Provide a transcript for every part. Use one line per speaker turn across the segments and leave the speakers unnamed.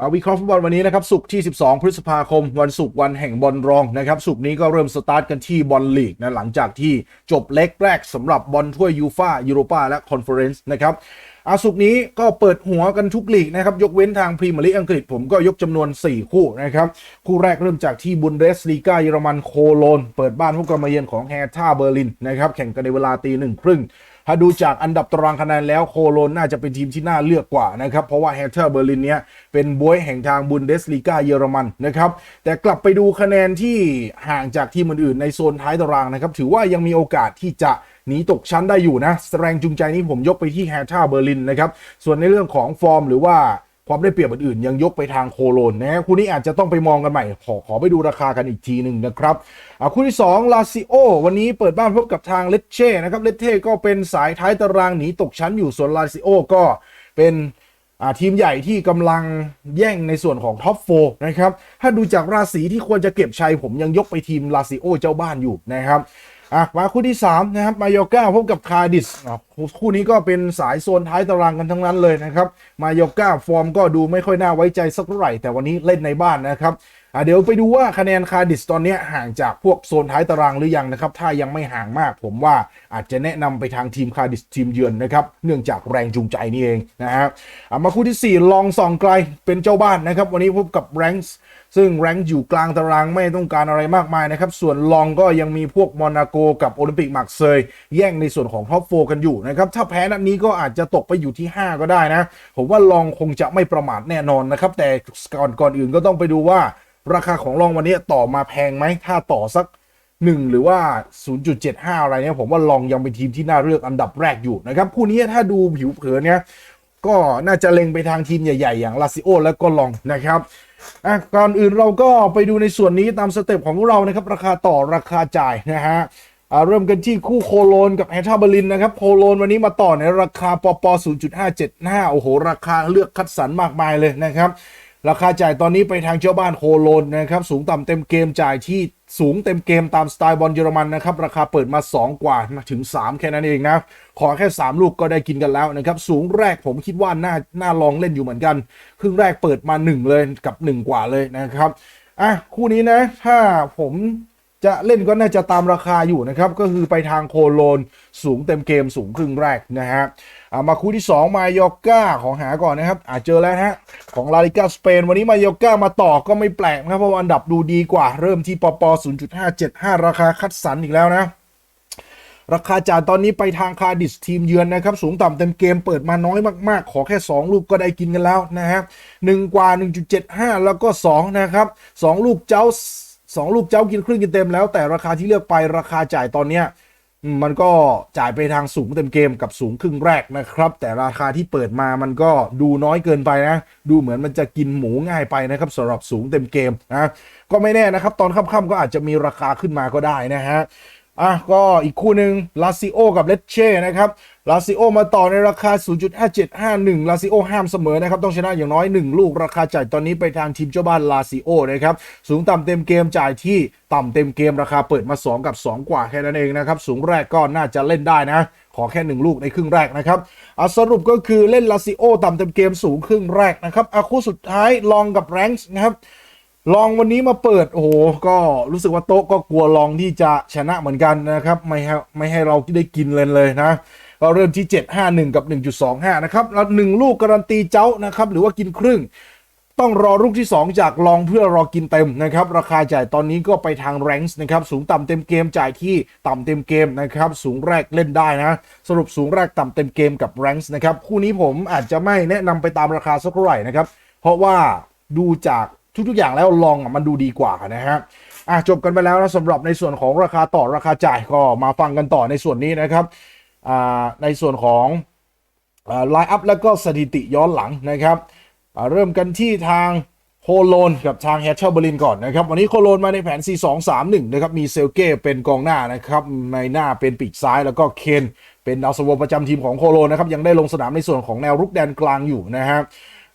มาวิเคราะห์ฟุตบอลวันนี้นะครับศุกที่ 12 พฤษภาคม วันศุกร์วันแห่งบอลรองนะครับศุกนี้ก็เริ่มสตาร์ทกันที่บอลลีกนะหลังจากที่จบเล็กแรกสำหรับบอลถ้วยยูฟ่ายูโรปาและคอนเฟอเรนซ์นะครับอาสุกนี้ก็เปิดหัวกันทุกลีกนะครับ ยกเว้นทางพรีเมียร์ลีกอังกฤษผมก็ยกจำนวน 4 คู่นะครับ คู่แรกเริ่มจากที่บุนเดสลีกาเยอรมันโคโลน เปิดบ้านพบกับมาเยือนของแฮท่าเบอร์ลินนะครับ แข่งกันในเวลาตีหนึ่งครึ่ง ถ้าดูจากอันดับตารางคะแนนแล้วโคโลนน่าจะเป็นทีมที่น่าเลือกกว่านะครับ เพราะว่าแฮเทอร์เบอร์ลินเนี้ยเป็นบวยแห่งทางบุนเดสลีกาเยอรมันนะครับ แต่กลับไปดูคะแนนที่ห่างจากทีมอื่นๆในโซนท้ายตารางนะครับ ถือว่ายังมีโอกาสที่จะหนีตกชั้นได้อยู่นะแรงจูงใจนี้ผมยกไปที่แฮเทอร์เบอร์ลินนะครับ ส่วนในเรื่องของฟอร์มหรือว่า ความได้เปรียบอื่นๆยังยกไปทางโคโลนนะคู่นี้อาจจะต้องไปมองกันใหม่ ขอขอไปดูราคากันอีกทีหนึ่งนะครับอ่าคู่ที่2ลาซิโอวันนี้เปิดบ้านพบกับทางเลตเช่นะครับเลตเช่ก็เป็นสายท้ายตารางหนีตกชั้นอยู่ส่วนลาซิโอก็เป็นทีมใหญ่ที่กำลังแย่งในส่วนของท็อปโฟนะครับถ้าดูจากราศีที่ควรจะเก็บชัยผมยังยกไปทีมลาซิโอเจ้าบ้านอยู่นะครับ อะมาคู่ที่ 3 นะครับ มาโยก้าพบกับคาดิสคู่นี้ก็เป็นสายโซนท้ายตารางกันทั้งนั้นเลยนะครับ มาโยก้าฟอร์มก็ดูไม่ค่อยน่าไว้ใจสักเท่าไหร่ แต่วันนี้เล่นในบ้านนะครับอะเดี๋ยวไปดูว่าคะแนนคาดิสตอนนี้ห่างจากพวกโซนท้ายตารางหรือยังนะครับ ถ้ายังไม่ห่างมากผมว่าอาจจะแนะนำไปทางทีมคาดิสทีมเยือนนะครับ เนื่องจากแรงจูงใจนี่เองนะฮะอะมาคู่ที่ 4 ลองส่องไกลเป็นเจ้าบ้านนะครับ วันนี้พบกับแรงส์ ซึ่งแรงอยู่กลางตารางไม่ต้องการอะไรมากมายนะครับ ส่วนลองก็ยังมีพวกมอนาโกกับโอลิมปิกมาร์กเซยแย่งในส่วนของท็อปโฟกันอยู่นะครับ ถ้าแพ้นัดนี้ก็อาจจะตกไปอยู่ที่ 5 ก็ได้นะ ผมว่าลองคงจะไม่ประมาทแน่นอนนะครับ แต่ก่อนก่อนอื่นก็ต้องไปดูว่า ราคาของลองวันนี้ต่อมาแพงไหม ถ้าต่อสัก1หรือว่า 0.75 อะไรเนี่ยผมว่าลองยังเป็นทีมที่น่าเลือกอันดับแรกอยู่นะครับคู่นี้ถ้าดูผิวเผินเนี่ย ก็น่าจะเล็งไปทางทีมใหญ่ๆ อย่างลาซิโอและก็ลองนะครับอะก่อนอื่นเราก็ไปดูในส่วนนี้ตามสเต็ปของเรานะครับ ราคาต่อราคาจ่ายนะฮะเริ่มกันที่คู่โคโลนกับแฮท่าเบอร์ลินนะครับ โคโลนวันนี้มาต่อในราคาปป0.575โอ้โห ราคาเลือกคัดสรรมากมายเลยนะครับ ราคาจ่ายตอนนี้ไปทางเจ้าบ้านโคโลนนะครับ สูงต่ำเต็มเกมจ่ายที่สูงเต็มเกมตามสไตล์บอลเยอรมันนะครับ ราคาเปิดมา 2 กว่าถึง 3 แค่นั้นเองนะ ขอแค่ 3 ลูกก็ได้กินกันแล้วนะครับ สูงแรกผมคิดว่าน่าน่าลองเล่นอยู่เหมือนกัน ครึ่งแรกเปิดมา 1 เลยกับ 1 กว่าเลยนะครับอะคู่นี้นะ ถ้าผม จะเล่นก็น่าจะตามราคาอยู่นะครับ ก็คือไปทางโคโลนสูงเต็มเกมสูงครึ่งแรกนะฮะมาคู่ที่ 2 มายอก้าของหาก่อนนะครับอะเจอแล้วฮะของลาลิกาสเปน วันนี้มายอก้ามาต่อก็ไม่แปลกนะครับ เพราะอันดับดูดีกว่าเริ่มที่ปป0.575 ราคาคัดสรรอีกแล้วนะราคาจ่ายตอนนี้ไปทางคาดิสทีมเยือนนะครับ สูงต่ำเต็มเกมเปิดมาน้อยมากๆ ขอแค่ 2 ลูกก็ได้กินกันแล้วนะครับ1กว่า 1.75 แล้วก็ 2 นะครับ 2 ลูกเจ้า 2 ลูกเจ้ากินครึ่งกินเต็มแล้วแต่ราคาที่เลือกไปราคาจ่ายตอนเนี้ยอืมมันก็จ่ายไปทางสูงเต็มเกมกับสูงครึ่งแรกนะครับ แต่ราคาที่เปิดมามันก็ดูน้อยเกินไปนะ ดูเหมือนมันจะกินหมูง่ายไปนะครับสำหรับสูงเต็มเกมนะก็ไม่แน่นะครับ ตอนค่ำๆก็อาจจะมีราคาขึ้นมาก็ได้นะฮะ อะก็อีกคู่หนึ่งลาซิโอกับเลเช่นะครับลาซิโอมาต่อในราคา 0.5751ลาซิโอห้ามเสมอนะครับ ต้องชนะอย่างน้อย 1 ลูกราคาจ่ายตอนนี้ไปทางทีมเจ้าบ้านลาซิโอนะครับ สูงต่ำเต็มเกมจ่ายที่ต่ำเต็มเกมราคาเปิดมา 2 กับ 2 กว่าแค่นั้นเองนะครับ สูงแรกก็น่าจะเล่นได้นะ ขอแค่ 1 ลูกในครึ่งแรกนะครับอะสรุปก็คือเล่นลาซิโอต่ำเต็มเกมสูงครึ่งแรกนะครับอะคู่สุดท้ายลองกับแรงส์นะครับ ลองวันนี้มาเปิดโอ้โหก็รู้สึกว่าโต๊ะก็กลัวลองที่จะชนะเหมือนกันนะครับไม่ให้ไม่ให้เราได้กินเลยเลยนะก็เริ่มที่ 751 กับ 1.25 นะครับ แล้วหนึ่งลูกการันตีเจ้านะครับ หรือว่ากินครึ่ง ต้องรอลูกที่ 2 จากลองเพื่อรอกินเต็มนะครับ ราคาจ่ายตอนนี้ก็ไปทางแรงส์นะครับ สูงต่ำเต็มเกมจ่ายที่ต่ำเต็มเกมนะครับ สูงแรกเล่นได้นะ สรุปสูงแรกต่ำเต็มเกมกับแรงส์นะครับ คู่นี้ผมอาจจะไม่แนะนำไปตามราคาสักเท่าไหร่นะครับ เพราะว่าดูจาก ทุกๆอย่างแล้วลองอะมันดูดีกว่านะฮะอะจบกันไปแล้วนะสำหรับในส่วนของราคาต่อราคาจ่ายก็มาฟังกันต่อในส่วนนี้นะครับอ่าในส่วนของไลน์อัพแล้วก็สถิติย้อนหลังนะครับเริ่มกันที่ทางโคโลนกับทางแฮชเชอร์เบอร์ลินก่อนนะครับ วันนี้โคโลนมาในแผน 4-2-3-1 นะครับ มีเซลเก้เป็นกองหน้านะครับ ในหน้าเป็นปีกซ้ายแล้วก็เคนเป็นดาวสโวประจำทีมของโคโลนนะครับ ยังได้ลงสนามในส่วนของแนวรุกแดนกลางอยู่นะครับ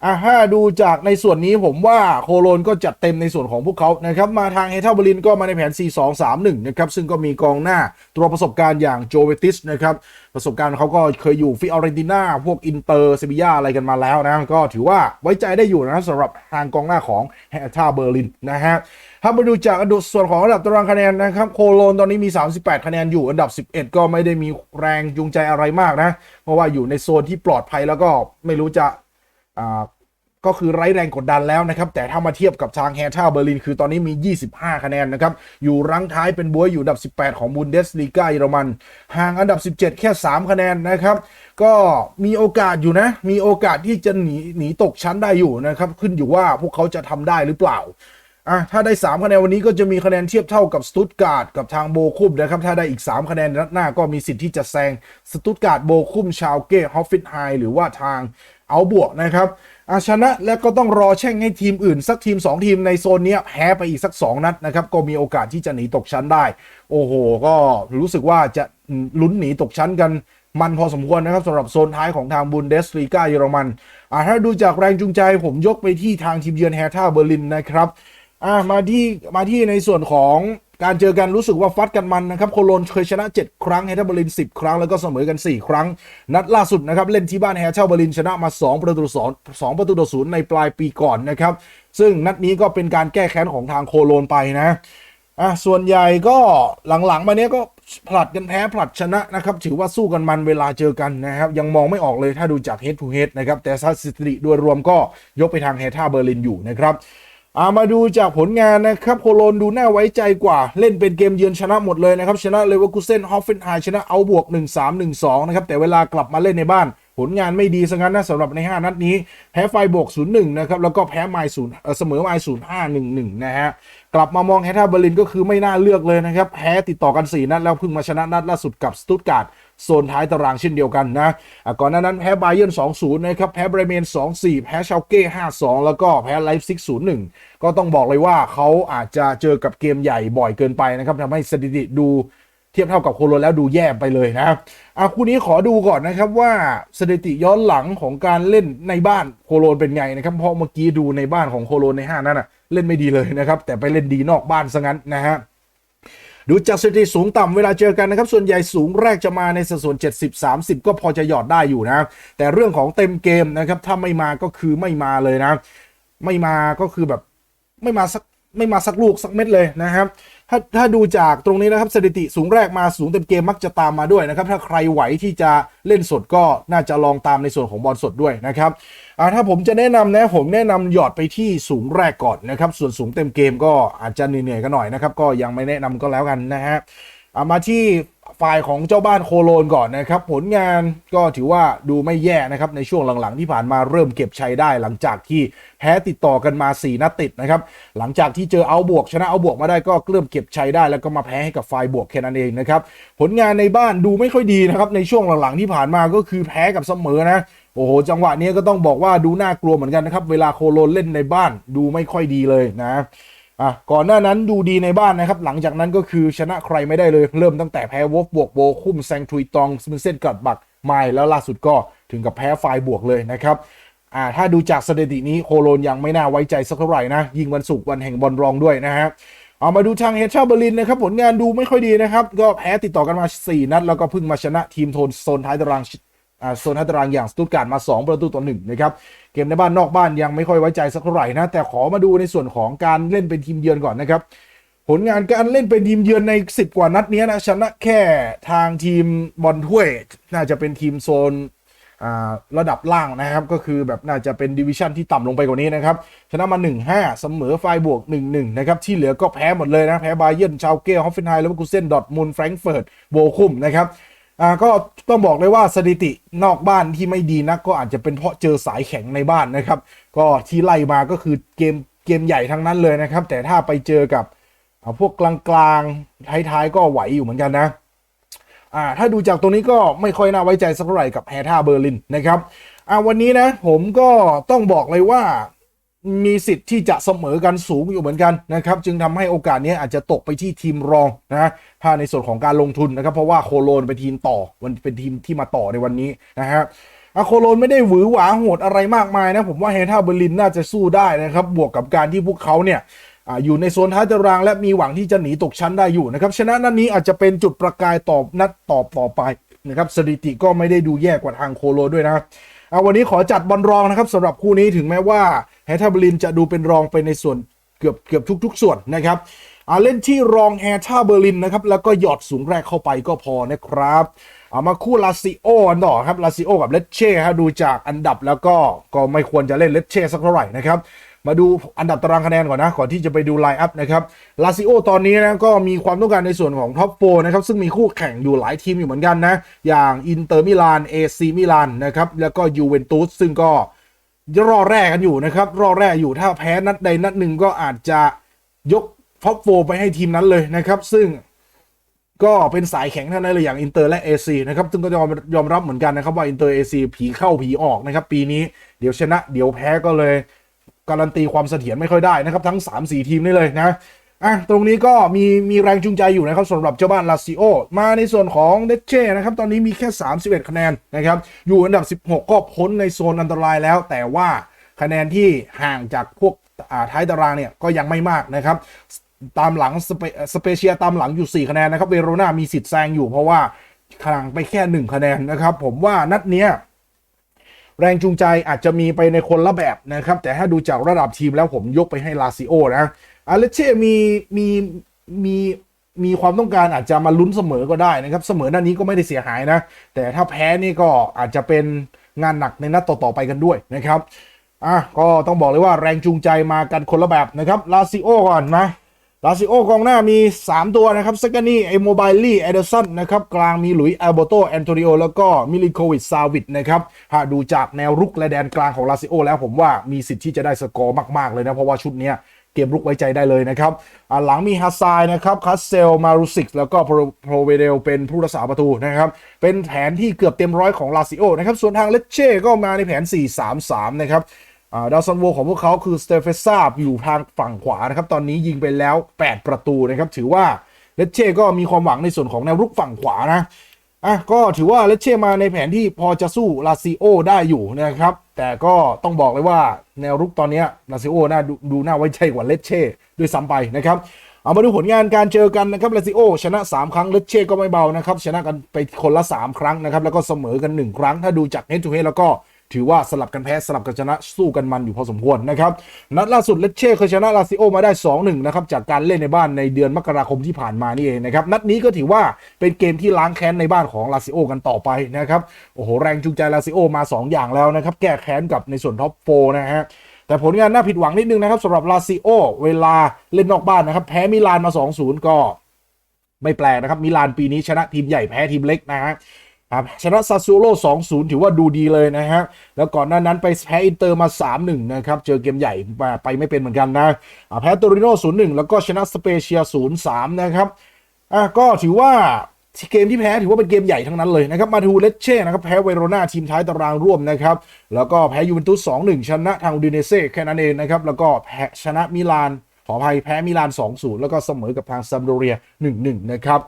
อะถ้าดูจากในส่วนนี้ผมว่าโคโลนก็จัดเต็มในส่วนของพวกเขานะครับ มาทางเฮเทลเบลินก็มาในแผน 4-2-3-1 นะครับ ซึ่งก็มีกองหน้าตัวประสบการณ์อย่างโจเวติสนะครับ ประสบการณ์เขาก็เคยอยู่ฟิออเรนติน่าพวกอินเตอร์เซบียาอะไรกันมาแล้วนะ ก็ถือว่าไว้ใจได้อยู่นะสำหรับทางกองหน้าของเฮเทลเบอร์ลินนะฮะถ้ามาดูจากอันดับส่วนของอันดับตารางคะแนนนะครับโคโลนตอนนี้มี 38 คะแนนอยู่อันดับ 11 ก็ไม่ได้มีแรงจูงใจอะไรมากนะ เพราะว่าอยู่ในโซนที่ปลอดภัยแล้วก็ไม่รู้จะ ก็คือไร้แรงกดดันแล้วนะครับ แต่ถ้ามาเทียบกับทางแฮท่าเบอร์ลิน คือตอนนี้มี 25 คะแนนนะครับ อยู่รั้งท้ายเป็นบวยอยู่อันดับ 18 ของบุนเดสลีกาเยอรมัน ห่างอันดับ 17 แค่ 3 คะแนนนะครับ ก็มีโอกาสอยู่นะ มีโอกาสที่จะหนีหนีตกชั้นได้อยู่นะครับ ขึ้นอยู่ว่าพวกเขาจะทำได้หรือเปล่า อะถ้าได้ 3 คะแนนวันนี้ก็จะมีคะแนนเทียบเท่ากับสตุตการ์ดกับทางโบคุมนะครับ ถ้าได้อีก 3 คะแนนนัดหน้าก็มีสิทธิ์ที่จะแซงสตุตการ์ดโบคุมชาวเก้ฮอฟฟิตไฮหรือว่าทางเอาบวกนะครับอาชนะแล้วก็ต้องรอแช่งให้ทีมอื่น สักทีม 2 ทีมในโซนนี้แพ้ไปอีกสัก 2 นัดนะครับ ก็มีโอกาสที่จะหนีตกชั้นได้ โอ้โห ก็รู้สึกว่าจะลุ้นหนีตกชั้นกันมันพอสมควรนะครับสำหรับโซนท้ายของทางบุนเดสลีกาเยอรมันอ่าถ้าดูจากแรงจูงใจผมยกไปที่ทางทีมเยือนแฮท่าเบอร์ลินนะครับ อะมาที่มาที่ในส่วนของการเจอกันรู้สึกว่าฟัดกันมันนะครับโคโลนเคยชนะ 7 ครั้งแฮท่าเบอร์ลิน 10 ครั้ง แล้วก็เสมอกัน 4 ครั้ง นัดล่าสุดนะครับ เล่นที่บ้านแฮท่าเบอร์ลินชนะมา 2 ประตูต่อ2 2ประตูต่อศูนย์ในปลายปีก่อนนะครับ ซึ่งนัดนี้ก็เป็นการแก้แค้นของทางโคโลนไปนะอะส่วนใหญ่ก็หลังๆ มาเนี้ยก็ผลัดกันแพ้ผลัดชนะนะครับ ถือว่าสู้กันมันเวลาเจอกันนะครับ ยังมองไม่ออกเลยถ้าดูจาก head to head นะครับแต่สถิติโดยรวมก็ยกไปทางแฮท่าเบอร์ลินอยู่นะครับ อามาดูจากผลงานนะครับโคโลนดูน่าไว้ใจกว่า เล่นเป็นเกมเยือนชนะหมดเลยนะครับ ชนะเลเวอร์คูเซนฮอฟเฟนไฮชนะเอาบวก 1-3-1-2 นะครับ แต่เวลากลับมาเล่นในบ้าน ผลงานไม่ดีซะงั้นนะสำหรับใน 5 นัดนี้ แพ้ไฟบวก 0-1 นะครับ แล้วก็แพ้ไมล์ศูนย์เสมอไมล์0-5-1-1นะฮะ กลับมามองแฮท่าเบอร์ลินก็คือไม่น่าเลือกเลยนะครับแพ้ติดต่อกัน 4 นัดแล้วเพิ่งมาชนะนัดล่าสุดกับสตุตการ์ด โซนท้ายตารางเช่นเดียวกันนะะก่อนหน้านั้นแพ้ไบเยิร์น2-0 นะครับ แพ้เบรเมน 2-4 แพ้ชาลเก้ 5-2 แล้วก็แพ้ไลฟ์ซิก 0-1 ก็ต้องบอกเลยว่าเขาอาจจะเจอกับเกมใหญ่บ่อยเกินไปนะครับทำให้สถิติดูเทียบเท่ากับโคโลนแล้วดูแย่ไปเลยนะครับอะคู่นี้ขอดูก่อนนะครับว่าสถิติย้อนหลังของการเล่นในบ้านโคโลนเป็นไงนะครับ เพราะเมื่อกี้ดูในบ้านของโคโลนใน5นั้นอะเล่นไม่ดีเลยนะครับ แต่ไปเล่นดีนอกบ้านซะงั้นนะฮะ ดูจากสถิติสูงต่ำเวลาเจอกันนะครับ ส่วนใหญ่สูงแรกจะมาในสัดส่วน 70-30 ก็พอจะหยอดได้อยู่นะ แต่เรื่องของเต็มเกมนะครับ ถ้าไม่มาก็คือไม่มาเลยนะ ไม่มาก็คือแบบไม่มาสักไม่มาสักลูกสักเม็ดเลยนะครับ ถ้าถ้าดูจากตรงนี้นะครับสถิติสูงแรกมาสูงเต็มเกมมักจะตามมาด้วยนะครับ ถ้าใครไหวที่จะเล่นสดก็น่าจะลองตามในส่วนของบอลสดด้วยนะครับถ้าผมจะแนะนำนะผมแนะนำหยอดไปที่สูงแรกก่อนนะครับ ส่วนสูงเต็มเกมก็อาจจะเหนื่อยๆกันหน่อยนะครับ ก็ยังไม่แนะนำก็แล้วกันนะฮะมาที่ ฝ่ายของเจ้าบ้านโคโลนก่อนนะครับ ผลงานก็ถือว่าดูไม่แย่นะครับในช่วงหลังๆที่ผ่านมาเริ่มเก็บชัยได้หลังจากที่แพ้ติดต่อกันมา 4 นัดติดนะครับ หลังจากที่เจอเอาบวก ชนะเอาบวกมาได้ก็เริ่มเก็บชัยได้แล้วก็มาแพ้ให้กับฝ่ายบวกแค่นั้นเองนะครับ ผลงานในบ้านดูไม่ค่อยดีนะครับในช่วงหลังๆที่ผ่านมาก็คือแพ้กับเสมอนะโอ้โห จังหวะนี้ก็ต้องบอกว่าดูน่ากลัวเหมือนกันนะครับ เวลาโคโลนเล่นในบ้านดูไม่ค่อยดีเลยนะ อะก่อนหน้านั้นดูดีในบ้านนะครับ หลังจากนั้นก็คือชนะใครไม่ได้เลย เริ่มตั้งแต่แพ้วอฟบวกโบคุ้มแซงทุยตองสมิเซนกัดบักไมล์แล้วล่าสุดก็ถึงกับแพ้ไฟบวกเลยนะครับอ่าถ้าดูจากสถิตินี้โคโลนยังไม่น่าไว้ใจสักเท่าไหร่นะ ยิงวันศุกร์วันแห่งบอลรองด้วยนะฮะเอามาดูทางเฮเชอร์เบอร์ลินนะครับผลงานดูไม่ค่อยดีนะครับ ก็แพ้ติดต่อกันมา 4 นัด แล้วก็เพิ่งมาชนะทีมโทนโซนท้ายตาราง โซนท้ายตารางอย่างสตุตการ์ดมา 2 ประตูต่อ1นะครับเกมในบ้านนอกบ้านยังไม่ค่อยไว้ใจสักเท่าไหร่นะ แต่ขอมาดูในส่วนของการเล่นเป็นทีมเยือนก่อนนะครับ ผลงานการเล่นเป็นทีมเยือนใน 10 กว่านัดนี้นะชนะแค่ทางทีมบอลถ้วย น่าจะเป็นทีมโซนระดับล่างนะครับ ก็คือแบบน่าจะเป็นดิวิชั่นที่ต่ำลงไปกว่านี้นะครับ ชนะมา 1-5 เสมอไฟบวก 1-1 นะครับ ที่เหลือก็แพ้หมดเลยนะ แพ้บาเยิร์นชาวเกลฮอฟเฟนไฮแล้วก็กูเซนดอทมุนแฟรงก์เฟิร์ตโบคุมนะครับ อ่าก็ต้องบอกเลยว่าสถิตินอกบ้านที่ไม่ดีนักก็อาจจะเป็นเพราะเจอสายแข็งในบ้านนะครับ ก็ที่ไล่มาก็คือเกมเกมใหญ่ทั้งนั้นเลยนะครับ แต่ถ้าไปเจอกับพวกกลางๆท้ายๆก็ไหวอยู่เหมือนกันนะอ่าถ้าดูจากตรงนี้ก็ไม่ค่อยน่าไว้ใจสักเท่าไหร่กับแฮท่าเบอร์ลินนะครับอ่าวันนี้นะผมก็ต้องบอกเลยว่า มีสิทธิ์ที่จะเสมอกันสูงอยู่เหมือนกันนะครับ จึงทำให้โอกาสนี้อาจจะตกไปที่ทีมรองนะถ้าในส่วนของการลงทุนนะครับ เพราะว่าโคโลนเป็นทีมต่อมันเป็นทีมที่มาต่อในวันนี้นะฮะอาโคโลนไม่ได้หวือหวาโหดอะไรมากมายนะ ผมว่าเฮท่าเบอร์ลินน่าจะสู้ได้นะครับ บวกกับการที่พวกเขาเนี่ยอยู่ในโซนท้ายตาราง และมีหวังที่จะหนีตกชั้นได้อยู่นะครับชนะนัดนนี้อาจจะเป็นจุดประกายตอบนัดตอบต่อไปนะครับสถิติก็ไม่ได้ดูแย่กว่าทางโคโลนด้วยนะ เอาวันนี้ขอจัดบอลรองนะครับสำหรับคู่นี้ถึงแม้ว่าแฮท่าเบอร์ลินจะดูเป็นรองไปในส่วนเกือบเกือบทุก ๆ ส่วนนะครับอาเล่นที่รองแฮท่าเบอร์ลินนะครับแล้วก็หยอดสูงแรกเข้าไปก็พอนะครับเอามาคู่ลาซิโอกันต่อครับลาซิโอกับเลตเช่ฮะดูจากอันดับแล้วก็ก็ไม่ควรจะเล่นเลตเช่สักเท่าไหร่นะครับ มาดูอันดับตารางคะแนนก่อนนะ ก่อนที่จะไปดูไลน์อัพนะครับ ลาซิโอตอนนี้นะก็มีความต้องการในส่วนของท็อปโฟนะครับ ซึ่งมีคู่แข่งอยู่หลายทีมอยู่เหมือนกันนะ อย่างอินเตอร์มิลานเอซีมิลานนะครับ แล้วก็ยูเวนตุสซึ่งก็รอแรกกันอยู่นะครับ รอแรกอยู่ถ้าแพ้นัดใดนัดหนึ่งก็อาจจะยกท็อปโฟไปให้ทีมนั้นเลยนะครับ ซึ่งก็เป็นสายแข็งทั้งนั้นเลยอย่างอินเตอร์และเอซีนะครับ ซึ่งก็ยอมยอมรับเหมือนกันนะครับว่าอินเตอร์เอซีผีเข้าผีออกนะครับ ปีนี้เดี๋ยวชนะ เดี๋ยวแพ้ก็เลย การันตีความเสถียรไม่ค่อยได้นะครับ ทั้ง 3-4 ทีมนี่เลยนะอะตรงนี้ก็มีมีแรงจูงใจอยู่นะครับสำหรับเจ้าบ้านลาซิโอมาในส่วนของเดเช่นะครับ ตอนนี้มีแค่ 31 คะแนนนะครับ อยู่อันดับ 16 ก็พ้นในโซนอันตรายแล้ว แต่ว่าคะแนนที่ห่างจากพวกอ่าท้ายตารางเนี่ยก็ยังไม่มากนะครับ ตามหลังสเปสเปเชียตามหลังอยู่ 4 คะแนนนะครับเวโรนามีสิทธิ์แซงอยู่เพราะว่าห่างไปแค่ 1 คะแนนนะครับ ผมว่านัดเนี้ย แรงจูงใจอาจจะมีไปในคนละแบบนะครับ แต่ถ้าดูจากระดับทีมแล้วผมยกไปให้ลาซิโอนะอาเลเช่มีมีมีมีความต้องการอาจจะมาลุ้นเสมอก็ได้นะครับ เสมอหนัดนี้ก็ไม่ได้เสียหายนะ แต่ถ้าแพ้นี่ก็อาจจะเป็นงานหนักในนัดต่อๆไปกันด้วยนะครับอะก็ต้องบอกเลยว่าแรงจูงใจมากันคนละแบบนะครับลาซิโอก่อนนะ ลาซิโอกองหน้ามี 3 ตัวนะครับสกานี่ไอโมบายลี่เอเดอร์สันนะครับกลางมีหลุยส์อัลโบโตแอนโทนิโอแล้วก็มิลิโควิชซาวิดนะครับหากดูจากแนวรุกและแดนกลางของลาซิโอแล้วผมว่ามีสิทธิ์ที่จะได้สกอร์มาก ๆ เลยนะ เพราะว่าชุดนี้เกมรุกไว้ใจได้เลยนะครับหลังมีฮัสซายนะครับคัสเซลมารุสิกแล้วก็โปรเวเดลเป็นผู้รักษาประตูนะครับ เป็นแผนที่เกือบเต็มร้อยของลาซิโอนะครับส่วนทางเลเช่ก็มาในแผน 4-3-3 นะครับ ดาวซันโวของพวกเขาคือสเตเฟซ่าอยู่ทางฝั่งขวานะครับ ตอนนี้ยิงไปแล้ว 8 ประตูนะครับ ถือว่าเลเช่ก็มีความหวังในส่วนของแนวรุกฝั่งขวานะอะก็ถือว่าเลเช่มาในแผนที่พอจะสู้ลาซิโอได้อยู่นะครับ แต่ก็ต้องบอกเลยว่าแนวรุกตอนนี้ลาซิโอน่าดูดน่าไว้ใจกว่าเลเช่ด้วยซ้ำไปนะครับเอามาดูผลงานการเจอกันนะครับลาซิโอชนะ 3 ครั้งเลเช่ก็ไม่เบานะครับ ชนะกันไปคนละ 3 ครั้งนะครับ แล้วก็เสมอกัน 1 ครั้ง ถ้าดูจากเฮดทูเฮดแล้วก็ ถือว่าสลับกันแพ้สลับกันชนะสู้กันมันอยู่พอสมควรนะครับนัดล่าสุดเลเช่เคยชนะลาซิโอมาได้ 2-1 นะครับจากการเล่นในบ้านในเดือนมกราคมที่ผ่านมานี่เองนะครับนัดนี้ก็ถือว่าเป็นเกมที่ล้างแค้นในบ้านของลาซิโอกันต่อไปนะครับโอ้โหแรงจูงใจลาซิโอมา 2 อย่างแล้วนะครับแก้แค้นกับในส่วนท็อปโฟนะฮะแต่ผลงานน่าผิดหวังนิดนึงนะครับสำหรับลาซิโอเวลาเล่นนอกบ้านนะครับแพ้มิลานมา 2-0 ก็ไม่แปลกนะครับมิลานปีนี้ชนะทีมใหญ่แพ้ทีมเล็กนะฮะ ครับชนะซาซูโร่2-0 ถือว่าดูดีเลยนะฮะ แล้วก่อนหน้านั้นไปแพ้อินเตอร์มา 3-1 นะครับ เจอเกมใหญ่ไปไม่เป็นเหมือนกันนะ แพ้โตริโน่0-1 แล้วก็ชนะสเปเชีย 0-3 นะครับ อะก็ถือว่าเกมที่แพ้ถือว่าเป็นเกมใหญ่ทั้งนั้นเลยนะครับ มาดูเลเช่นะครับแพ้เวโรนาทีมท้ายตารางร่วมนะครับ แล้วก็แพ้ยูเวนตุส 2-1 ชนะทางอูดิเนเซ่แค่นั้นเองนะครับ แล้วก็แพ้ชนะมิลาน ขออภัยแพ้มิลาน 2-0 แล้วก็เสมอกับทางซัมโดเรีย 1-1 นะครับ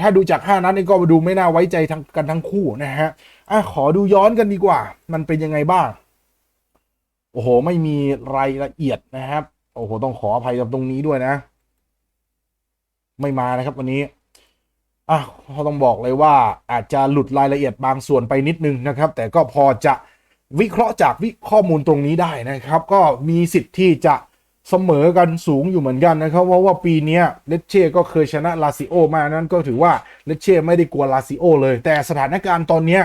ถ้าดูจาก 5 นัดนี่ก็ดูไม่น่าไว้ใจทั้งกันทั้งคู่นะฮะอะขอดูย้อนกันดีกว่า มันเป็นยังไงบ้าง โอ้โห ไม่มีรายละเอียดนะครับ โอ้โห ต้องขออภัยกับตรงนี้ด้วยนะ ไม่มานะครับวันนี้อะเขาต้องบอกเลยว่าอาจจะหลุดรายละเอียดบางส่วนไปนิดนึงนะครับ แต่ก็พอจะวิเคราะห์จากวิข้อมูลตรงนี้ได้นะครับ ก็มีสิทธิ์ที่จะ เสมอกันสูงอยู่เหมือนกันนะครับเพราะว่าปีนี้เลเช่ก็เคยชนะลาซิโอมานั้นก็ถือว่าเลเช่ไม่ได้กลัวลาซิโอเลย แต่สถานการณ์ตอนนี้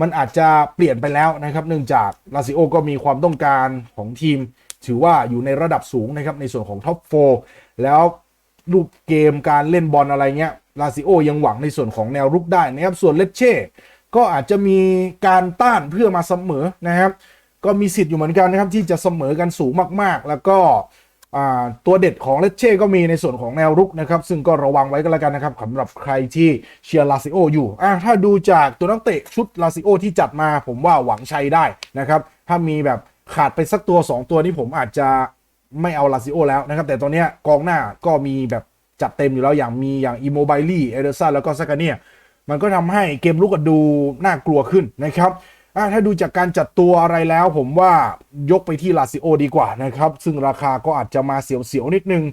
มันอาจจะเปลี่ยนไปแล้วนะครับ เนื่องจากลาซิโอก็มีความต้องการของทีม ถือว่าอยู่ในระดับสูงนะครับในส่วนของท็อปโฟแล้วรูปเกมการเล่นบอลอะไรเงี้ยลาซิโอยังหวังในส่วนของแนวรุกได้นะครับส่วนเลเช่ก็อาจจะมีการต้านเพื่อมาเสมอนะครับ ก็มีสิทธิ์อยู่เหมือนกันนะครับ ที่จะเสมอกันสูงมากๆ แล้วก็ตัวเด็ดของเลเช่ก็มีในส่วนของแนวรุกนะครับ ซึ่งก็ระวังไว้ก็แล้วกันนะครับสำหรับใครที่เชียร์ลาซิโออยู่ถ้าดูจากตัวนักเตะชุดลาซิโอที่จัดมาผมว่าหวังชัยได้นะครับ ถ้ามีแบบขาดไปสักตัว 2 ตัวนี้ผมอาจจะไม่เอาลาซิโอแล้วนะครับ แต่ตอนนี้กองหน้าก็มีแบบจัดเต็มอยู่แล้วอย่างมีอย่างอิโมไบลี่เอเดอร์ซันแล้วก็ซากาเนียมันก็ทำให้เกมลุกกันดูน่ากลัวขึ้นนะครับ อะถ้าดูจากการจัดตัวอะไรแล้ว ผมว่ายกไปที่ลาซิโอดีกว่านะครับ ซึ่งราคาก็อาจจะมาเสียวๆนิดนึง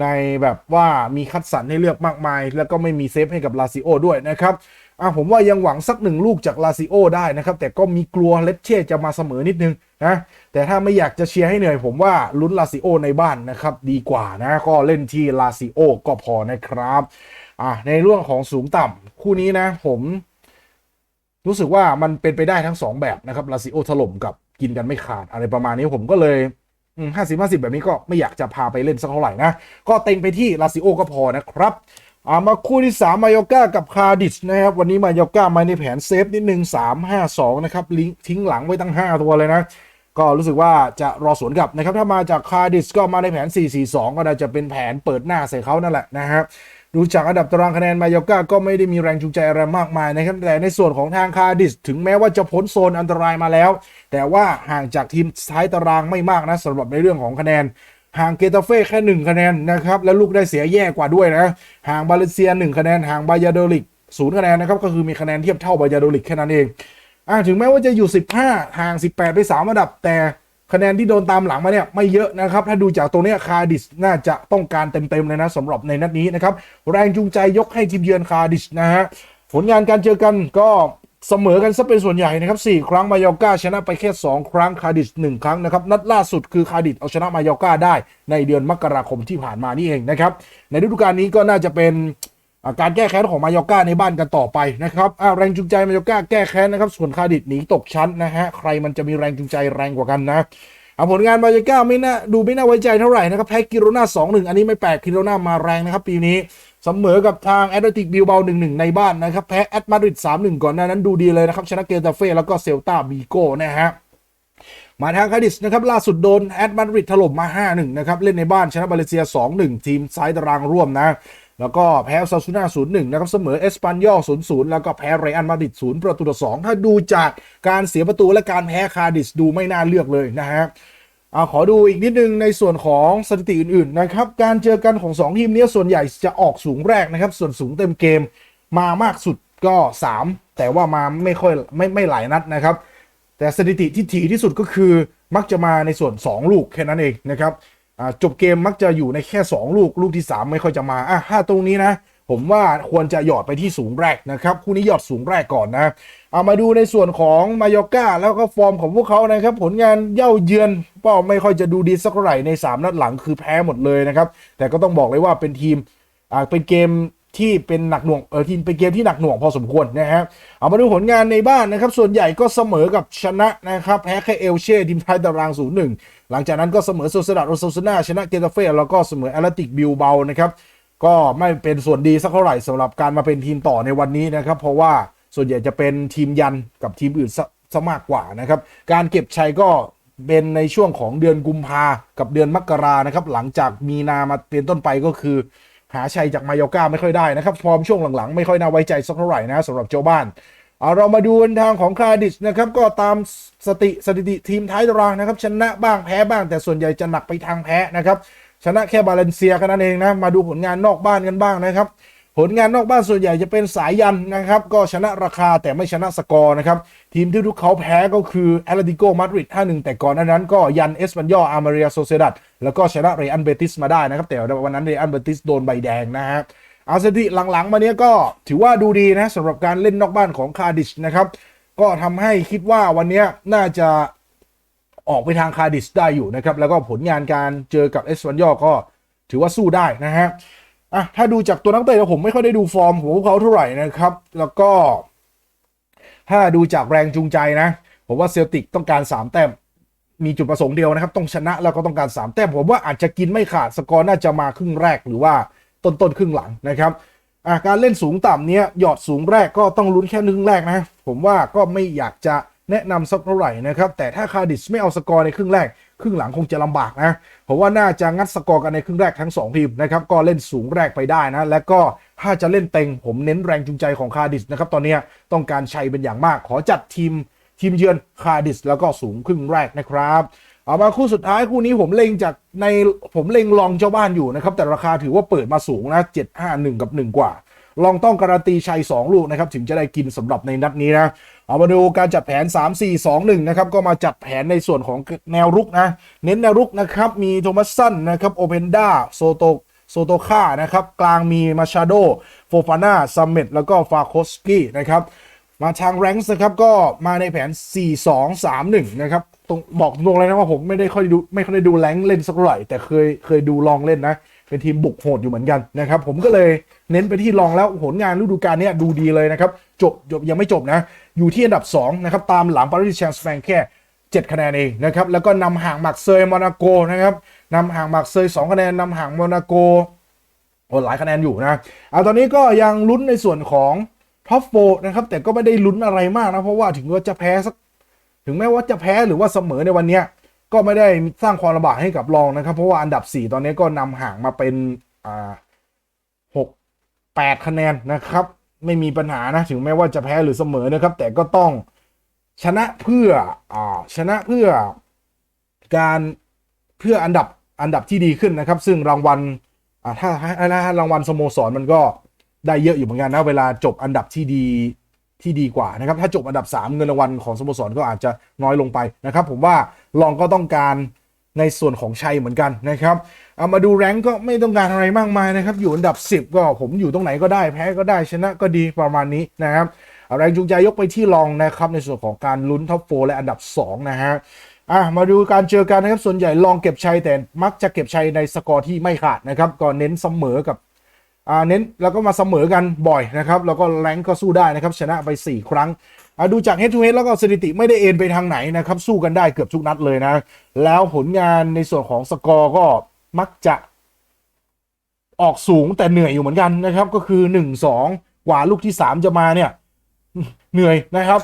ในแบบว่ามีคัดสรรให้เลือกมากมาย แล้วก็ไม่มีเซฟให้กับลาซิโอด้วยนะครับอะผมว่ายังหวังสักหนึ่งลูกจากลาซิโอได้นะครับ แต่ก็มีกลัวเลดเช่จะมาเสมอนิดนึงนะแต่ถ้าไม่อยากจะเชียร์ให้เหนื่อย ผมว่าลุ้นลาซิโอในบ้านนะครับ ดีกว่านะก็เล่นที่ลาซิโอก็พอนะครับอะในเรื่องของสูงต่ำคู่นี้นะผม รู้สึกว่ามันเป็นไปได้ทั้งสองแบบนะครับลาซิโอถล่มกับกินกันไม่ขาดอะไรประมาณนี้ผมก็เลยห้าสิบห้าสิบแบบนี้ก็ไม่อยากจะพาไปเล่นสักเท่าไหร่นะ ก็เต็งไปที่ลาซิโอก็พอนะครับอามาคู่ที่ 3 มายก้ากับคาดิสนะครับ วันนี้มายก้ามาในแผนเซฟนิดนึง3 5 2 นะครับ ลิงทิ้งหลังไว้ตั้ง 5 ตัวเลยนะ ก็รู้สึกว่าจะรอสวนกลับนะครับ ถ้ามาจากคาดิสก็มาในแผน 4-4-2 ก็น่าจะเป็นแผนเปิดหน้าใส่เขานั่นแหละนะครับ ดูจากอันดับตารางคะแนนมายก้าก็ไม่ได้มีแรงจูงใจอะไรมากมายนะครับ แต่ในส่วนของทางคาดิสถึงแม้ว่าจะพ้นโซนอันตรายมาแล้ว แต่ว่าห่างจากทีมท้ายตารางไม่มากนะสำหรับในเรื่องของคะแนนห่างเกตาเฟ่แค่ 1 คะแนนนะครับ และลูกได้เสียแย่กว่าด้วยนะห่างบาเลเซีย 1 คะแนนห่างบายาโดลิกศูนย์คะแนนนะครับก็คือมีคะแนนเทียบเท่าบายาโดลิกแค่นั้นเองอ่าถึงแม้ว่าจะอยู่ 15 ห่าง 18 ไป 3 ระดับแต่ คะแนนที่โดนตามหลังมาเนี่ยไม่เยอะนะครับ ถ้าดูจากตรงนี้คาดิสน่าจะต้องการเต็มๆเลยนะสำหรับในนัดนี้นะครับ แรงจูงใจยกให้ทีมเยือนคาดิสนะฮะผลงานการเจอกันก็เสมอกันซะเป็นส่วนใหญ่นะครับ 4 ครั้งมายอกาชนะไปแค่ 2 ครั้งคาดิส1ครั้งนะครับ นัดล่าสุดคือคาดิสเอาชนะมายอกาได้ในเดือนมกราคมที่ผ่านมานี่เองนะครับ ในฤดูกาลนี้ก็น่าจะเป็น การแก้แค้นของมายอร์กาในบ้านกันต่อไปนะครับแรงจูงใจมายอร์กาแก้แค้นนะครับส่วนคาดิสหนีตกชั้นนะฮะใครมันจะมีแรงจูงใจแรงกว่ากันนะเอาผลงานมายาก้าไม่น่าดูไม่น่าไว้ใจเท่าไหร่นะครับแพ้กิโรนาสองหนึ่งอันนี้ไม่แปลกกิโรนามาแรงนะครับปีนี้เสมอกับทางแอตเลติกบิลเบาหนึ่งหนึ่งในบ้านนะครับแพ้แอตมาดริดสามหนึ่งก่อนหน้านั้นดูดีเลยนะครับชนะเกตาเฟ่แล้วก็เซลตาบีโก้นะฮะมาทางคาดิสนะครับล่าสุดโดนแอตมาดริดถล่มมา 5-1 นะครับเล่นในบ้านชนะบาเลเซีย 2-1 ทีมซ้ายตารางร่วมนะ แล้วก็แพ้ซาซูน่า0-1นะครับ เสมอเอสปันยอล0-0แล้วก็แพ้เรอัลมาดริด0ประตูต่อ2ถ้าดูจากการเสียประตูและการแพ้คาดิสดูไม่น่าเลือกเลยนะฮะอาขอดูอีกนิดนึงในส่วนของสถิติอื่นๆนะครับ การเจอกันของ 2 ทีมเนี้ยส่วนใหญ่จะออกสูงแรกนะครับ ส่วนสูงเต็มเกมมามากสุดก็ 3 แต่ว่ามาไม่ค่อยไม่ไม่หลายนัดนะครับ แต่สถิติที่ถี่ที่สุดก็คือมักจะมาในส่วน 2 ลูกแค่นั้นเองนะครับ จบเกมมักจะอยู่ในแค่ 2 ลูกลูกที่ 3 ไม่ค่อยจะมาอะถ้าตรงนี้นะ ผมว่าควรจะหยอดไปที่สูงแรกนะครับ คู่นี้หยอดสูงแรกก่อนนะเอามาดูในส่วนของมายอกาแล้วก็ฟอร์มของพวกเขานะครับ ผลงานเย่าเยือนก็ไม่ค่อยจะดูดีสักเท่าไหร่ใน 3 นัดหลังคือแพ้หมดเลยนะครับ แต่ก็ต้องบอกเลยว่าเป็นทีมอ่าเป็นเกมที่เป็นหนักหน่วงเออทีมเป็นเกมที่หนักหน่วงพอสมควรนะฮะเอามาดูผลงานในบ้านนะครับ ส่วนใหญ่ก็เสมอกับชนะนะครับ แพ้แค่เอลเช่ทีมท้ายตารางศูนย์ หลังจากนั้นก็เสมอโซเซดาโรโซซนาชนะเกตาเฟ่แล้วก็เสมอแอตเลติกบิลเบานะครับก็ไม่เป็นส่วนดีสักเท่าไหร่สำหรับการมาเป็นทีมต่อในวันนี้นะครับ เพราะว่าส่วนใหญ่จะเป็นทีมยันกับทีมอื่นซะมากกว่านะครับ การเก็บชัยก็เป็นในช่วงของเดือนกุมภากับเดือนมกรานะครับ หลังจากมีนามาเป็นต้นไปก็คือ หาชัยจากมายอก้าไม่ค่อยได้นะครับฟอร์มช่วงหลังๆ ไม่ค่อยน่าไว้ใจสักเท่าไหร่นะสำหรับเจ้าบ้าน เอาเรามาดูทางของคาดิชนะครับก็ตามสติสถิติทีมท้ายตารางนะครับ ชนะบ้างแพ้บ้าง แต่ส่วนใหญ่จะหนักไปทางแพ้นะครับ ชนะแค่บาเลนเซียกันนั่นเองนะมาดูผลงานนอกบ้านกันบ้างนะครับ ผลงานนอกบ้านส่วนใหญ่จะเป็นสายยันนะครับ ก็ชนะราคาแต่ไม่ชนะสกอร์นะครับ ทีมที่ทุกเขาแพ้ก็คือแอตเลติโกมาดริด5-1 แต่ก่อนหน้านั้นก็ยันเอสปันยออามาเรียโซเซดัตแล้วก็ชนะเรอันเบติสมาได้นะครับ แต่วันนั้นเรอันเบติสโดนใบแดงนะฮะเอาสถิติหลังๆ มาเนี้ยก็ถือว่าดูดีนะสำหรับการเล่นนอกบ้านของคาดิชนะครับ ก็ทำให้คิดว่าวันเนี้ยน่าจะออกไปทางคาดิชได้อยู่นะครับ แล้วก็ผลงานการเจอกับเอสวันยอก็ถือว่าสู้ได้นะฮะอะถ้าดูจากตัวนักเตะแล้วผมไม่ค่อยได้ดูฟอร์มของพวกเขาเท่าไหร่นะครับ แล้วก็ ถ้าดูจากแรงจูงใจนะ ผมว่าเซลติกต้องการ 3 แต้มมีจุดประสงค์เดียวนะครับ ต้องชนะแล้วก็ต้องการ 3 แต้มผมว่าอาจจะกินไม่ขาดสกอร์น่าจะมาครึ่งแรกหรือว่า ต้นต้นครึ่งหลังนะครับอะการเล่นสูงต่ำเนี้ยหยอดสูงแรกก็ต้องลุ้นแค่ครึ่งแรกนะ ผมว่าก็ไม่อยากจะแนะนำสักเท่าไหร่นะครับ แต่ถ้าคาดิสไม่เอาสกอร์ในครึ่งแรก ครึ่งหลังคงจะลำบากนะผมว่าน่าจะงัดสกอร์กันในครึ่งแรกทั้ง 2 ทีมนะครับ ก็เล่นสูงแรกไปได้นะ และก็ถ้าจะเล่นเต็งผมเน้นแรงจูงใจของคาดิสนะครับ ตอนนี้ต้องการชัยเป็นอย่างมาก ขอจัดทีมทีมเยือนคาดิสแล้วก็สูงครึ่งแรกนะครับ เอามาคู่สุดท้ายคู่นี้ผมเล็งจากในผมเล็งลองเจ้าบ้านอยู่นะครับ แต่ราคาถือว่าเปิดมาสูงนะ751กับ1กว่า ลองต้องการันตีชัย 2 ลูกนะครับ ถึงจะได้กินสำหรับในนัดนี้นะ เอามาดูการจัดแผน 3 4 2 1 นะครับ ก็มาจัดแผนในส่วนของแนวรุกนะ เน้นแนวรุกนะครับ มีโทมัสสันนะครับโอเพนด้าโซโตโซโตคานะครับ กลางมีมาชาโดโฟฟาน่าซัมเมตแล้วก็ฟาโคสกี้นะครับมาทางแรงส์นะครับก็มาในแผน 4 2 3 1 นะครับ ตรงบอกตรงเลยนะว่าผมไม่ได้ค่อยดูไม่ค่อยได้ดูแรงเล่นสักเท่าไหร่แต่เคยเคยดูลองเล่นนะ เป็นทีมบุกโหดอยู่เหมือนกันนะครับผมก็เลยเน้นไปที่ลองแล้วผลงานฤดูกาลนี้ดูดีเลยนะครับจบจบยังไม่จบนะ อยู่ที่อันดับ2นะครับตามหลังปารีสแชงส์แฟงแค่7คะแนนเองนะครับแล้วก็นำห่างมักเซยโมนาโกนะครับนำห่างมักเซย2คะแนนนำห่างโมนาโกโอ้หลายคะแนนอยู่นะเอาตอนนี้ก็ยังลุ้นในส่วนของท็อปโฟนะครับแต่ก็ไม่ได้ลุ้นอะไรมากนะเพราะว่าถึงว่าจะแพ้สัก ถึงแม้ว่าจะแพ้หรือว่าเสมอในวันนี้ก็ไม่ได้สร้างความลำบากให้กับรองนะครับ เพราะว่าอันดับ 4 ตอนนี้ก็นำห่างมาเป็นอ่าหกแปดคะแนนนะครับ ไม่มีปัญหานะถึงแม้ว่าจะแพ้หรือเสมอนะครับ แต่ก็ต้องชนะเพื่ออ่าชนะเพื่อการเพื่ออันดับอันดับที่ดีขึ้นนะครับ ซึ่งรางวัลอ่าถ้าถ้าถ้ารางวัลสโมสรมันก็ได้เยอะอยู่เหมือนกันนะเวลาจบอันดับที่ดี ที่ดีกว่านะครับ ถ้าจบอันดับ 3 เงินรางวัลของสโมสรก็อาจจะน้อยลงไปนะครับ ผมว่าลองก็ต้องการในส่วนของชัยเหมือนกันนะครับเอามาดูแรงก็ไม่ต้องการอะไรมากมายนะครับ อยู่อันดับ 10 ก็ผมอยู่ตรงไหนก็ได้แพ้ก็ได้ชนะก็ดีประมาณนี้นะครับแรงจูงใจยกไปที่รองนะครับในส่วนของการลุ้นท็อปโฟและอันดับ 2 นะฮะอะมาดูการเจอกันนะครับส่วนใหญ่ลองเก็บชัยแต่มักจะเก็บชัยในสกอร์ที่ไม่ขาดนะครับก็เน้นเสมอกับ เน้นแล้วก็มาเสมอกันบ่อยนะครับแล้วก็แรงก็สู้ได้นะครับชนะไป 4 ครั้งอะดูจาก head to head แล้วก็สถิติไม่ได้เอ็นไปทางไหนนะครับ สู้กันได้เกือบทุกนัดเลยนะ แล้วผลงานในส่วนของสกอร์ก็มักจะออกสูงแต่เหนื่อยอยู่เหมือนกันนะครับ ก็คือ 1-2 กว่าลูกที่ 3 จะมาเนี่ย เหนื่อยนะครับ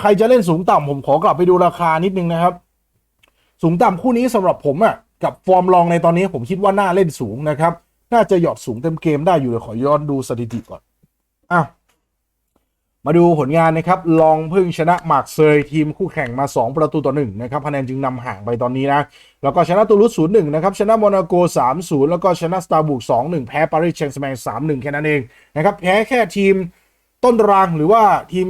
ใครจะเล่นสูงต่ำผมขอกลับไปดูราคานิดนึงนะครับ สูงต่ำคู่นี้สำหรับผมอะ่ะกับฟอร์มรองในตอนนี้ผมคิดว่าน่าเล่นสูงนะครับ น่าจะหยอดสูงเต็มเกมได้อยู่เลยขอย้อนดูสถิติก่อนอะมาดูผลงานนะครับลองพิ่งชนะหมากเซยทีมคู่แข่งมา 2 ประตูต่อ1นะครับคะแนนจึงนำห่างไปตอนนี้นะ แล้วก็ชนะตูรุส0-1นะครับ ชนะโมนาโก 3-0 แล้วก็ชนะสตาร์บุก2-1 แพ้ปารีสแชงส์แมง3-1 แค่นั้นเองนะครับแพ้แค่ทีมต้นรางหรือว่าทีม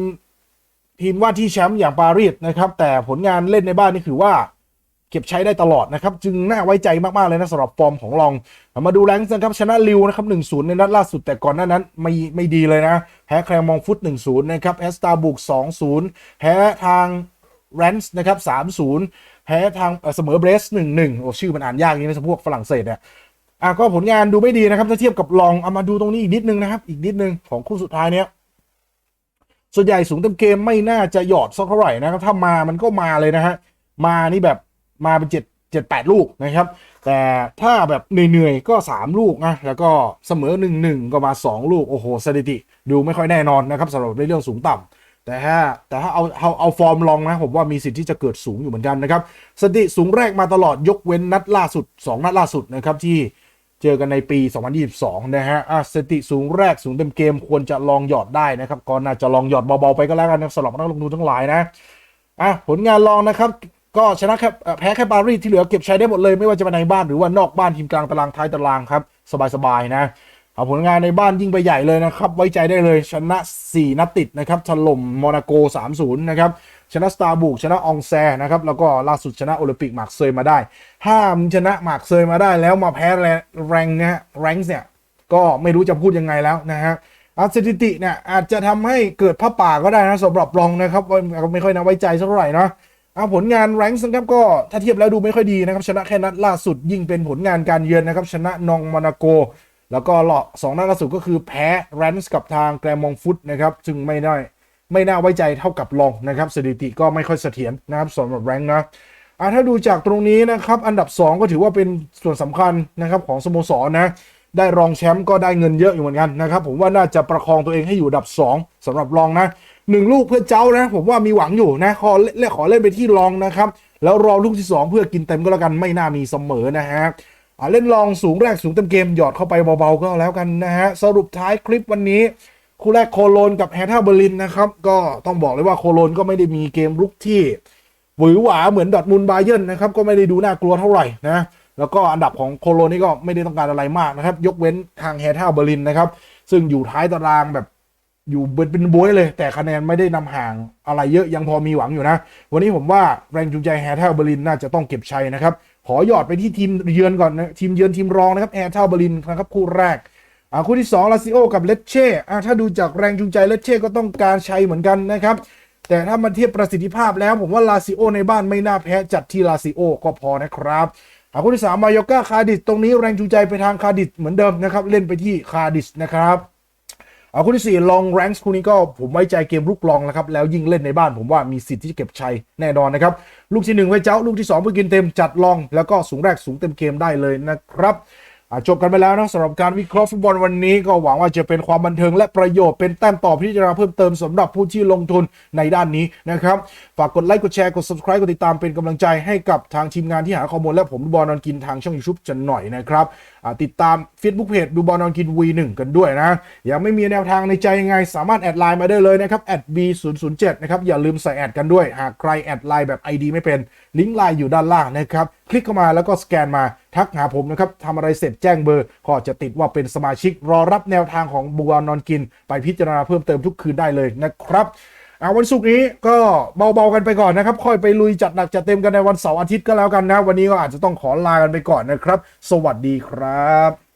ทีมว่าที่แชมป์อย่างปารีสนะครับ แต่ผลงานเล่นในบ้านนี่ถือว่า เก็บใช้ได้ตลอดนะครับ จึงน่าไว้ใจมากๆเลยนะสำหรับฟอร์มของลองเอามาดูแรงค์นะครับชนะลิวนะครับ 1-0 ในนัดล่าสุดแต่ก่อนหน้านั้นไม่ไม่ดีเลยนะ แพ้แคลมองฟุต 1-0 นะครับแพ้สตาบุก 2-0 แพ้ทางแรนส์นะครับ 3-0 แพ้ทางเอ่อเสมอเบรส 1-1 โอ้ชื่อมันอ่านยากอย่างนี้นะพวกฝรั่งเศสเนี่ยอะก็ผลงานดูไม่ดีนะครับถ้าเทียบกับลองเอามาดูตรงนี้อีกนิดนึงนะครับ อีกนิดนึงของคู่สุดท้ายเนี้ยส่วนใหญ่สูงเต็มเกมไม่น่าจะหยอดสักเท่าไหร่นะครับถ้ามามันก็มาเลยนะฮะมานี่แบบ มาเป็นเจ็ดเจ็ดแปดลูกนะครับ แต่ถ้าแบบเหนื่อยๆก็ 3 ลูกนะแล้วก็เสมอ1นหนึ่งก็มา 2 ลูก โอ้โหสถิติ ดูไม่ค่อยแน่นอนนะครับสำหรับในเรื่องสูงต่ำแต่ถ้าแต่ถ้าเอาเอาเอาฟอร์มลองนะผมว่ามีสิทธิ์ที่จะเกิดสูงอยู่เหมือนกันนะครับสถิติสูงแรกมาตลอดยกเว้นนัดล่าสุด 2 นัดล่าสุดนะครับที่เจอกันในปี 2022 นะฮะอะสถิติสูงแรกสูงเต็มเกมควรจะลองหยอดได้นะครับก็น่าจะลองหยอดเบาๆไปก็แล้วกันนะสำหรับนักลงทุนทั้งหลายนะอะผลงานลองนะครับ ก็ชนะแค่แพ้แค่ปารีที่เหลือเก็บใช้ได้หมดเลย ไม่ว่าจะเป็นในบ้านหรือว่านอกบ้านทีมกลางตารางท้ายตารางครับ สบายๆนะเอาผลงานในบ้านยิ่งไปใหญ่เลยนะครับ ไว้ใจได้เลยชนะ 4 นัดติดนะครับถล่มโมนาโก 3-0 นะครับ ชนะสตาร์บุกชนะองแซนะครับ แล้วก็ล่าสุดชนะโอลิมปิกมาร์กเซยมาได้ถ้ามชนะมาร์กเซยมาได้แล้วมาแพ้แรงนะฮะแรงเนี่ย ก็ไม่รู้จะพูดยังไงแล้วนะฮะอาสถิติเนี่ยอาจจะทำให้เกิดผ้าป่าก็ได้นะสำหรับรองนะครับไม่ค่อยน่าไว้ใจสักเท่าไหร่นะ เอาผลงานแรงส์นะครับก็ถ้าเทียบแล้วดูไม่ค่อยดีนะครับ ชนะแค่นัดล่าสุดยิ่งเป็นผลงานการเยือนนะครับ ชนะนองโมนาโก แล้วก็หลอสองนัดล่าสุดก็คือแพ้แรนส์กับทางแกรมองฟุตนะครับจึงไม่ได้ไม่น่าไว้ใจเท่ากับลองนะครับสถิติก็ไม่ค่อยเสถียรนะครับสำหรับแรงค์นะอะถ้าดูจากตรงนี้นะครับอันดับ 2 ก็ถือว่าเป็นส่วนสำคัญนะครับของสโมสรนะได้รองแชมป์ก็ได้เงินเยอะอยู่เหมือนกันนะครับผมว่าน่าจะประคองตัวเองให้อยู่อันดับ 2สำหรับรองนะ หนึ่งลูกเพื่อเจ้านะ ผมว่ามีหวังอยู่นะขอเล่นขอเล่นไปที่รองนะครับ แล้วรอลูกที่ 2 เพื่อกินเต็มก็แล้วกันไม่น่ามีเสมอนะฮะเล่นรองสูงแรกสูงเต็มเกมหยอดเข้าไปเบาๆก็แล้วกันนะฮะสรุปท้ายคลิปวันนี้คู่แรกโคโลนกับแฮท่าเบอร์ลินนะครับก็ต้องบอกเลยว่าโคโลนก็ไม่ได้มีเกมรุกที่หวือหวาเหมือนดอทมุนด์บาเยนนะครับก็ไม่ได้ดูน่ากลัวเท่าไหร่นะแล้วก็อันดับของโคโลนี่ก็ไม่ได้ต้องการอะไรมากนะครับยกเว้นทางแฮท่าเบอร์ลินนะครับซึ่งอยู่ท้ายตารางแบบ อยู่เป็นบวยเลย แต่คะแนนไม่ได้นำห่างอะไรเยอะยังพอมีหวังอยู่นะ วันนี้ผมว่าแรงจูงใจแฮร์เทลเบอร์ลินน่าจะต้องเก็บชัยนะครับ ขอหยอดไปที่ทีมเยือนก่อนนะทีมเยือนทีมรองนะครับแฮร์เทลเบอร์ลินนะครับคู่แรกคู่ที่2ลาซิโอกับเลเช่ถ้าดูจากแรงจูงใจเลเช่ก็ต้องการชัยเหมือนกันนะครับแต่ถ้ามันเทียบประสิทธิภาพแล้วผมว่าลาซิโอในบ้านไม่น่าแพ้จัดที่ลาซิโอก็พอนะครับอาคู่ที่3มายอก้าคาดิสตรงนี้แรงจูงใจไปทางคาดิสเหมือนเดิมนะครับ เล่นไปที่คาดิสนะครับ เอาคู่ที่ 4 ลองแรงส์คู่นี้ก็ผมไว้ใจเกมลุกลองนะครับ แล้วยิ่งเล่นในบ้านผมว่ามีสิทธิ์ที่จะเก็บชัยแน่นอนนะครับ ลูกที่1ไว้เจ้า ลูกที่ 2 เพื่อกินเต็มจัดลอง แล้วก็สูงแรกสูงเต็มเกมได้เลยนะครับจบกันไปแล้วนะสำหรับการวิเคราะห์ฟุตบอลวันนี้ก็หวังว่าจะเป็นความบันเทิงและประโยชน์เป็นแต้มต่อพิจารณาเพิ่มเติมสำหรับผู้ที่ลงทุนในด้านนี้นะครับ ฝากกดไลค์กดแชร์กด subscribe กดติดตามเป็นกำลังใจให้กับทางทีมงานที่หาข้อมูลและผมบอลนอนกินทางช่อง YouTube จะหน่อยนะครับติดตาม Facebook Page ดูบอลนอนกิน V1 กันด้วยนะ ยังไม่มีแนวทางในใจยังไง สามารถแอดไลน์มาได้เลยนะครับแอด @b007 นะครับ อย่าลืมใส่แอดกันด้วย หากใครแอดไลน์แบบ ID ไม่เป็น ลิงก์ไลน์อยู่ด้านล่างนะครับ คลิกเข้ามาแล้วก็สแกนมาทักหาผมนะครับทำอะไรเสร็จแจ้งเบอร์ ก็จะติดว่าเป็นสมาชิกรอรับแนวทางของบัวนอนกิน ไปพิจารณาเพิ่มเติมทุกคืนได้เลยนะครับ เอาวันศุกร์นี้ก็เบาๆกันไปก่อนนะครับ ค่อยไปลุยจัดหนักจัดเต็มกันในวันเสาร์อาทิตย์ก็แล้วกันนะ วันนี้ก็อาจจะต้องขอลากันไปก่อนนะครับ สวัสดีครับ